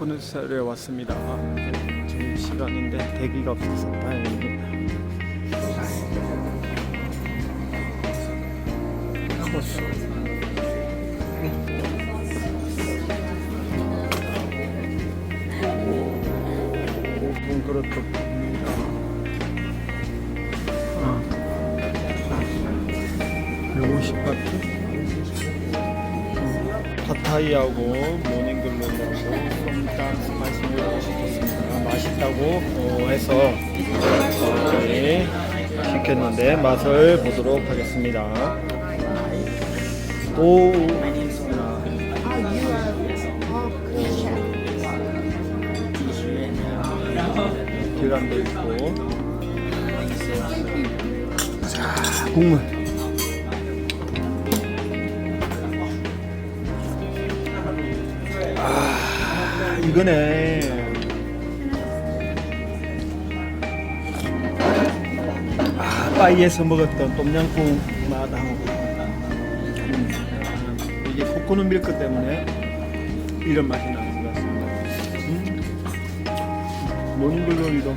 코코넛에 왔습니다. 지금 시간인데 대기가 없어서 다행입니다. 커스. 오픈 팝니다. 아. 150바트? 파타이하고 모닝글로리하고 마시고 싶었습니다. 맛있다고 어, 해서 어, 저희 시켰는데 맛을 보도록 하겠습니다. 오, 계란도 있고 자 국물 이거네. 아 빠이에서 먹었던 똠양꿍 맛하고 음, 이게 코코넛 밀크 때문에 이런 맛이 나는 것 같습니다. 음. 모닝글로리도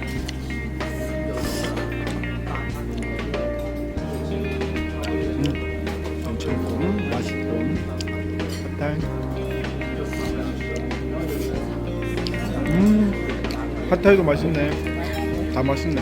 음. 핫타이도 맛있네. 다 맛있네